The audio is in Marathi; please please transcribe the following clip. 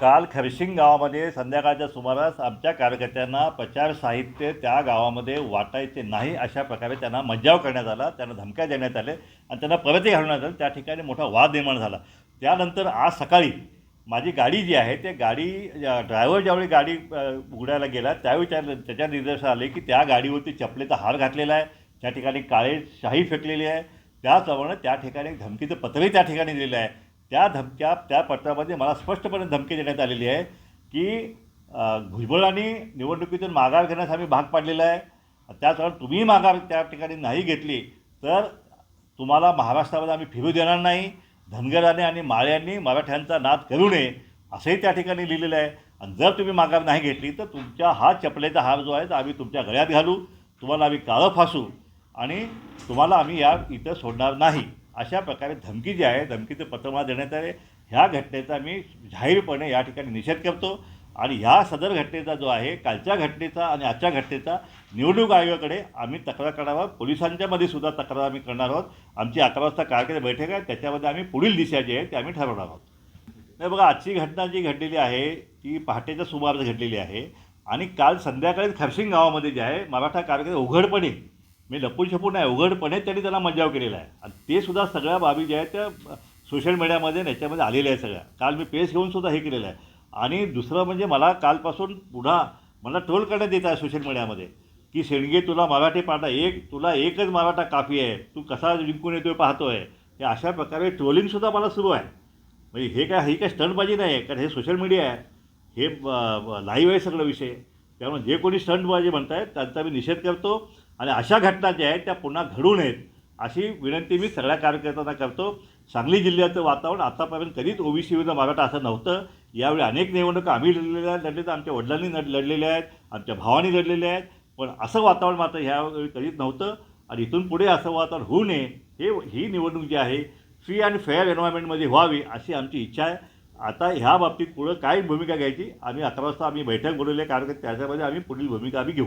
काल खरशिंग गावामध्ये संध्याकाळच्या सुमारास आमच्या कार्यकर्त्यांना प्रचार साहित्य त्या गावामध्ये वाटायचे नाही अशा प्रकारे त्यांना मज्जाव करण्यात आला त्यांना धमक्या देण्यात आले आणि त्यांना परतही घालण्यात आलं. त्या ठिकाणी मोठा वाद निर्माण झाला. त्यानंतर आज सकाळी माझी गाडी जी आहे ते गाडी ड्रायव्हर ज्यावेळी गाडी उघडायला गेला त्यावेळी त्या त्याच्या निर्देश आले की त्या गाडीवरती चपलेचा हार घातलेला आहे. त्या ठिकाणी काळे शाही फेकलेली आहे. त्याचप्रमाणे त्या ठिकाणी धमकीचं पत्रही त्या ठिकाणी दिलेलं आहे. त्या धमक्या त्या पत्रामध्ये मला स्पष्टपणे धमकी देण्यात आलेली आहे की भुजबळांनी निवडणुकीतून माघार घेण्यास आम्ही भाग पाडलेला आहे. त्याचप्रमाणे तुम्ही माघार त्या ठिकाणी नाही घेतली तर तुम्हाला महाराष्ट्रामध्ये आम्ही फिरू देणार नाही. धनगराने आणि माळ्यांनी मराठ्यांचा नाद करू नये असंही त्या ठिकाणी लिहिलेलं आहे. आणि जर तुम्ही माघार नाही घेतली तर तुमच्या हा चपलेचा हार जो आहे तो आम्ही तुमच्या गळ्यात घालू. तुम्हाला आम्ही काळं फासू आणि तुम्हाला आम्ही या इथं सोडणार नाही. अशा प्रकारे धमकी जी आहे धमकीचं पत्रमा देण्यात आले. ह्या घटनेचा मी जाहीरपणे या ठिकाणी निषेध करतो. आणि ह्या सदर घटनेचा जो आहे कालच्या घटनेचा आणि आजच्या घटनेचा निवडणूक आयोगाकडे आम्ही तक्रार करणार आहोत. पोलिसांच्यामध्ये सुद्धा तक्रार आम्ही करणार आहोत. आमची अकरा वाजता कारकिर्द बैठक आहे. त्याच्यामध्ये आम्ही पुढील दिशा जी आहे ते आम्ही ठरवणार आहोत. नाही बघा आजची घटना जी घडलेली आहे ती पहाटेच्या सुमारास घडलेली आहे. आणि काल संध्याकाळी खरशिंग गावामध्ये जे आहे मराठा कारकिर्द उघडपणे मी लपून छपून नाही उघडपणे त्यांनी त्याला मजाव केलेला आहे. आणि ते सुद्धा सगळ्या बाबी ज्या आहेत त्या सोशल मीडियामध्ये याच्यामध्ये आलेल्या आहेत सगळ्या. काल मी पेस घेऊन सुद्धा हे केलेलं आहे. आणि दुसरं म्हणजे मला कालपासून पुन्हा मला ट्रोल करण्यात येत आहे सोशल मीडियामध्ये की शेणगे तुला मराठी पाठा एक तुला एकच मराठा काफी आहे तू कसा जिंकून येतोय पाहतोय? हे अशा प्रकारे ट्रोलिंगसुद्धा मला सुरू आहे. म्हणजे हे काय ही काय स्टंटबाजी नाही आहे कारण हे सोशल मीडिया आहे. हे लाईव्ह आहे सगळं विषय. त्यामुळे जे कोणी स्टंटबाजी म्हणत आहेत त्यांचा मी निषेध करतो. आणि अशा घटना ज्या आहेत त्या पुन्हा घडू नयेत अशी विनंती मी सगळ्या कार्यकर्त्यांना करतो. सांगली जिल्ह्याचं वातावरण आतापर्यंत कधीच ओबीसी विरुद्ध मराठा असं नव्हतं. यावेळी अनेक निवडणुका आम्ही लढलेल्या आहेत लढले तर आमच्या वडिलांनी लढ लढलेल्या आहेत आमच्या भावांनी लढलेल्या आहेत. पण असं वातावरण मात्र ह्यावेळी कधीच नव्हतं. आणि इथून पुढे असं वातावरण होऊ नये हे ही निवडणूक जी आहे फ्री अँड फेअर एन्व्हायरमेंटमध्ये व्हावी अशी आमची इच्छा आहे. आता ह्या बाबतीत पुढं काय भूमिका घ्यायची आम्ही अकरा वाजता आम्ही बैठक बोलवली आहे. कारण त्याच्यामध्ये आम्ही पुढील भूमिका आम्ही घेऊ.